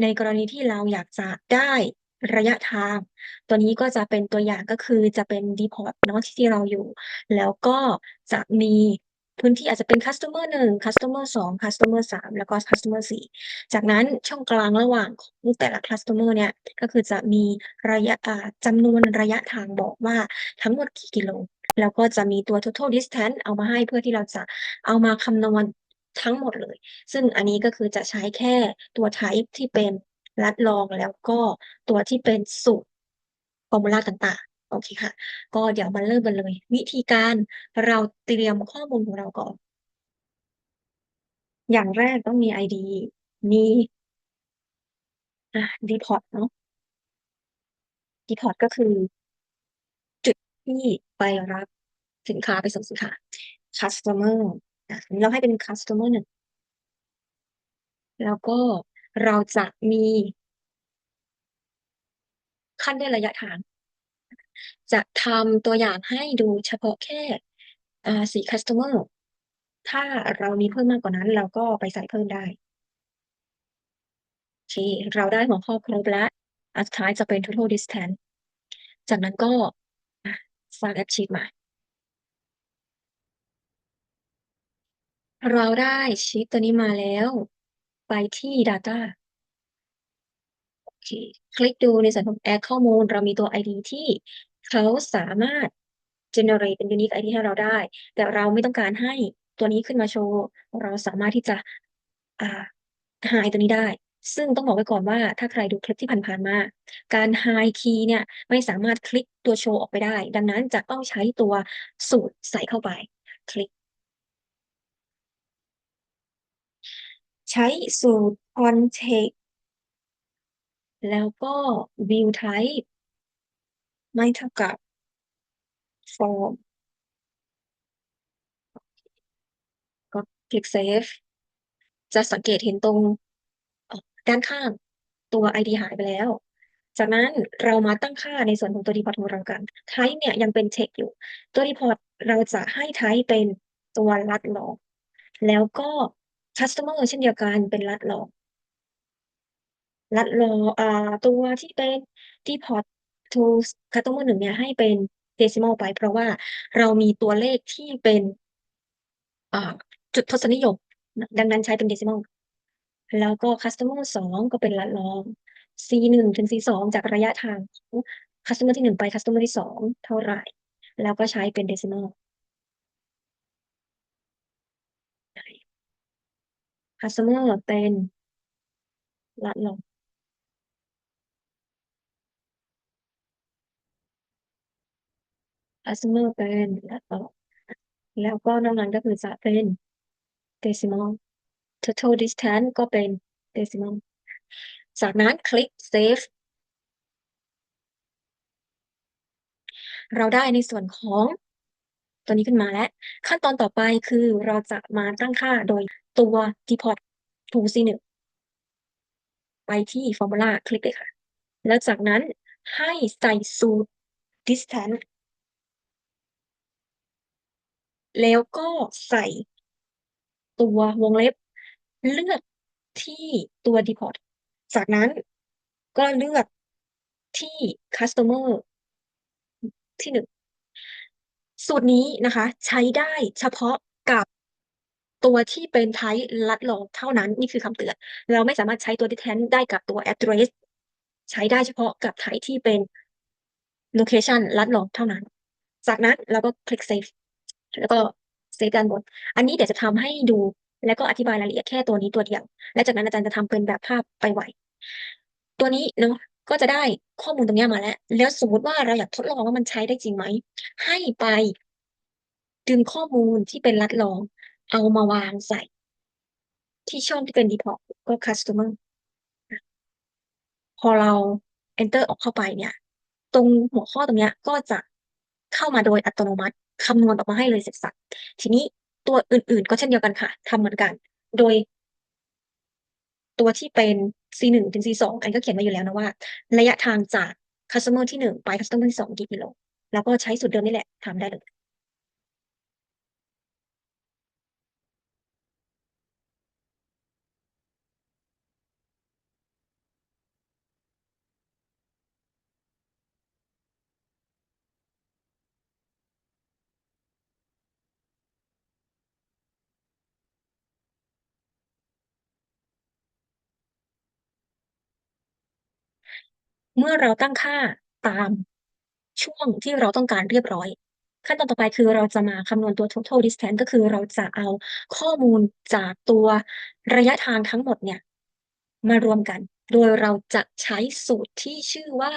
ในกรณีที่เราอยากจะได้ระยะทาง ตัวนี้ก็จะเป็นตัวอย่างก็คือจะเป็น deport เนาะที่เราอยู่ แล้วก็จะมีพื้นที่อาจจะเป็น customer 1 customer 2 customer 3 แล้วก็ customer 4 จากนั้นช่องกลางระหว่างของแต่ละ customer เนี่ย ก็คือจะมีระยะอ่าจำนวนระยะทางบอกว่าทั้งหมดกี่กิโล แล้วก็จะมีตัว total distance เอามาให้เพื่อที่เราจะเอามาคำนวณ ทั้งหมดเลย ซึ่งอันนี้ก็คือจะใช้แค่ตัว type ที่เป็นลัดลองแล้วก็ตัวที่เป็นสูตรฟอร์มูลาต่างๆ โอเคค่ะ ก็เดี๋ยวมาเริ่มกันเลย วิธีการเราเตรียมข้อมูลของเราก่อน อย่างแรกต้องมี ID มีอ่า deport เนาะ deport ก็คือ จุดที่ไปรับสินค้าไปส่งสินค้า customer อ่าอันนี้เราให้เป็น customer 1แล้วก็เราจะมีขั้นด้วยระยะทาง จะทำตัวอย่างให้ดูเฉพาะแค่อ่า4 customer ถ้าเรามีเพิ่มมากกว่านั้น เราก็ไปใส่เพิ่มได้โอเคเราได้หัวข้อครบแล้วอันสุดท้ายจะเป็น total distance จากนั้นก็สร้าง Spreadsheet มา เราได้ชีตตัวนี้มาแล้ว ไปที่ data โอเค คลิกดูในส่วนของ add ข้อมูล เรามีตัว ID ที่เขาสามารถ generate เป็น unique ID ให้เราได้ แต่เราไม่ต้องการให้ตัวนี้ขึ้นมาโชว์ เราสามารถที่จะอ่า hide ตัวนี้ได้ ซึ่งต้องบอกไว้ก่อนว่า ถ้าใครดูคลิปที่ผ่านๆมา การ hide key เนี่ยไม่สามารถคลิกตัวโชว์ออกไปได้ ดังนั้นจะต้องใช้ตัวสูตรใส่เข้าไป คลิก ใช้สูตร context แล้วก็ view type ไม่เท่ากับ form ก็คลิกเซฟจะสังเกตเห็นตรงด้านข้างตัว ID หายไปแล้ว จากนั้นเรามาตั้งค่าในส่วนของตัว deport ของเรากัน type เนี่ยยังเป็น text อยู่ ตัว deport เราจะให้ type เป็นตัวลัดลองแล้วก็ customer เช่นเดียวกันเป็นลัดลองลัดลองอ่าตัวที่เป็น deport to customer 1เนี่ยให้เป็น decimal ไป เพราะว่าเรามีตัวเลขที่เป็นอ่าจุดทศนิยม ดังนั้นใช้เป็น decimal แล้วก็ customer 2ก็เป็นลัดลอง C1 ถึง C2 จากระยะทางของ customer ที่1ไป customer ที่2เท่าไหร่ แล้วก็ใช้เป็น decimal ใช่ customer เป็นลัดลอง customer เป็นลัดลองแล้วก็นอกนั้นก็คือจะเป็น decimal total distance ก็เป็น decimal จากนั้นคลิกเซฟเราได้ในส่วนของ ตัวนี้ขึ้นมาแล้ว ขั้นตอนต่อไปคือเราจะมาตั้งค่าโดยตัว deport to C1 ไปที่ฟอร์มูลาคลิกเลยค่ะ แล้วจากนั้นให้ใส่สูตร distance แล้วก็ใส่ตัววงเล็บ เลือกที่ตัว deport จากนั้นก็เลือกที่ customer อที่1 สูตรนี้นะคะ ใช้ได้เฉพาะกับตัวที่เป็น type ลัดลองเท่านั้น นี่คือคำเตือน เราไม่สามารถใช้ตัว distance ได้กับตัว address ใช้ได้เฉพาะกับ type ที่เป็นโลเคชันลัดลองเท่านั้น จากนั้นเราก็คลิกเซฟแล้วก็เซฟด้านบน อันนี้เดี๋ยวจะทำให้ดูแล้วก็อธิบายรายละเอียดแค่ตัวนี้ตัวเดียว และจากนั้นอาจารย์จะทำเป็นแบบภาพไปไวตัวนี้เนาะ ก็จะได้ข้อมูลตรงเนี้ยมาแล้ว แล้วสมมติว่าเราอยากทดลองว่ามันใช้ได้จริงไหม ให้ไปดึงข้อมูลที่เป็นลัดลอง เอามาวางใส่ ที่ช่องที่เป็น deport ก็ customer อพอเราเอนเตอร์ออกเข้าไปเนี่ย ตรงหัวข้อตรงเนี้ยก็จะเข้ามาโดยอัตโนมัติคำนวณออกมาให้เลยเสร็จสรรทีนี้ตัวอื่นๆ ก็เช่นเดียวกันค่ะทำเหมือนกัน โดย ตัวที่เป็น C1 ถึง C2 อันก็เขียนไว้อยู่แล้วนะว่า ระยะทางจาก customer ที่ 1 ไป customer ที่ 2 กี่กิโล แล้วก็ใช้สูตรเดิมนี่แหละทำได้เลย เมื่อเราตั้งค่าตามช่วงที่เราต้องการเรียบร้อย ขั้นตอนต่อไปคือเราจะมาคำนวณตัว total distance ก็คือเราจะเอาข้อมูลจากตัวระยะทางทั้งหมดเนี่ย มารวมกัน โดยเราจะใช้สูตรที่ชื่อว่า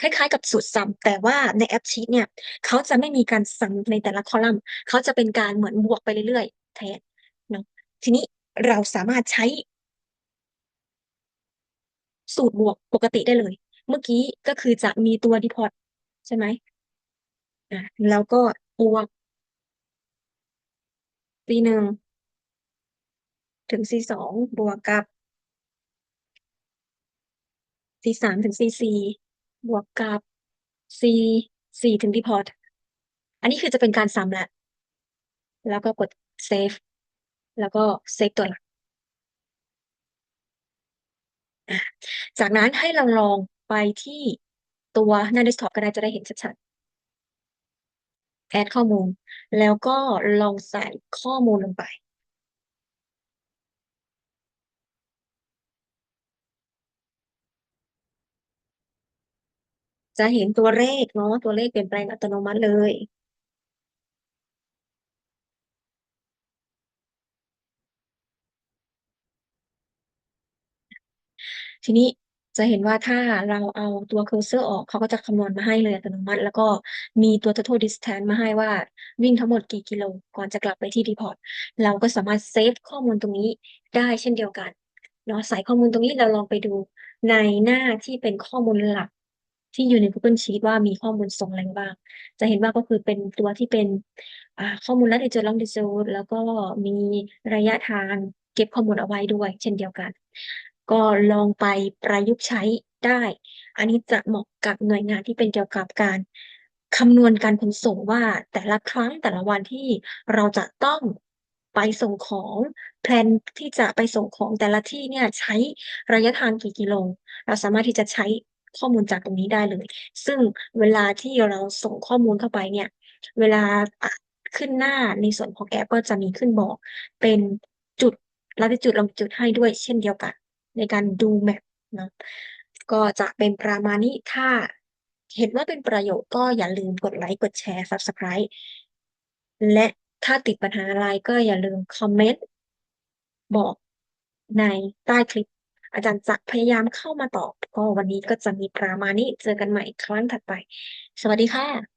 คล้ายๆ กับสูตร sum แต่ว่าในแอปชีตเนี่ยเขาจะไม่มีการ sum ในแต่ละคอลัมน์เขาจะเป็นการเหมือนบวกไปเรื่อยๆแทนเนาะทีนี้เราสามารถใช้ สูตรบวกปกติได้เลย เมื่อกี้ก็คือจะมีตัว deport ใช่ไหมอ่าแล้วก็บวก c1 ถึง c2 บวกกับ c3 ถึง c4 บวกกับ c4 ถึง deport อันนี้คือจะเป็นการซ้ำแหล้วแล้วก็กด save แล้วก็ save ตัวหลัก อะจากนั้นให้เราลองไปที่ตัวหน้า desktop ก็ได้ จะได้เห็นชัด ๆ add ข้อมูล แล้วก็ลองใส่ข้อมูลลงไป จะเห็นตัวเลขเนาะ ตัวเลขเปลี่ยนแปลงอัตโนมัติเลย ทีนี้จะเห็นว่าถ้าเราเอาตัว cursor อร์ออกเขาก็จะคำนวณมาให้เลยอัตโนมัติ แล้วก็มีตัว total distance มาให้ว่าวิ่งทั้งหมดกี่กิโลก่อนจะกลับไปที่ depot เราก็สามารถเซฟข้อมูลตรงนี้ได้เช่นเดียวกันเนาะใส่ข้อมูลตรงนี้เราลองไปดูในหน้าที่เป็นข้อมูลหลัก ที่อยู่ใน Google Sheet ว่ามีข้อมูลส่งอะไรบ้าง จะเห็นว่าก็คือเป็นตัวที่เป็นข้อมูล latitude longitude แล้วก็มีระยะทางเก็บข้อมูลเอาไว้ด้วย เช่นเดียวกัน ก็ลองไปประยุกต์ใช้ได้ อันนี้จะเหมาะกับหน่วยงานที่เป็นเกี่ยวกับการคำนวณการขนส่งว่าแต่ละครั้งแต่ละวันที่เราจะต้องไปส่งของแพลนที่จะไปส่งของแต่ละที่เนี่ยใช้ระยะทางกี่กิโล เราสามารถที่จะใช้ข้อมูลจากตรงนี้ได้เลย ซึ่งเวลาที่เราส่งข้อมูลเข้าไปเนี่ย เวลาขึ้นหน้าในส่วนของแอปก็จะมีขึ้นบอกเป็นจุด latitude longitude ให้ด้วยเช่นเดียวกัน ในการดูแมปเนาะก็จะเป็นประมาณนี้ถ้าเห็นว่าเป็นประโยชน์ก็อย่าลืมกดไลค์กดแชร์ Subscribe และถ้าติดปัญหาอะไรก็อย่าลืมคอมเมนต์บอกในใต้คลิป อาจารย์จะพยายามเข้ามาตอบ ก็วันนี้ก็จะมีประมาณนี้เจอกันใหม่ครั้งถัดไป สวัสดีค่ะ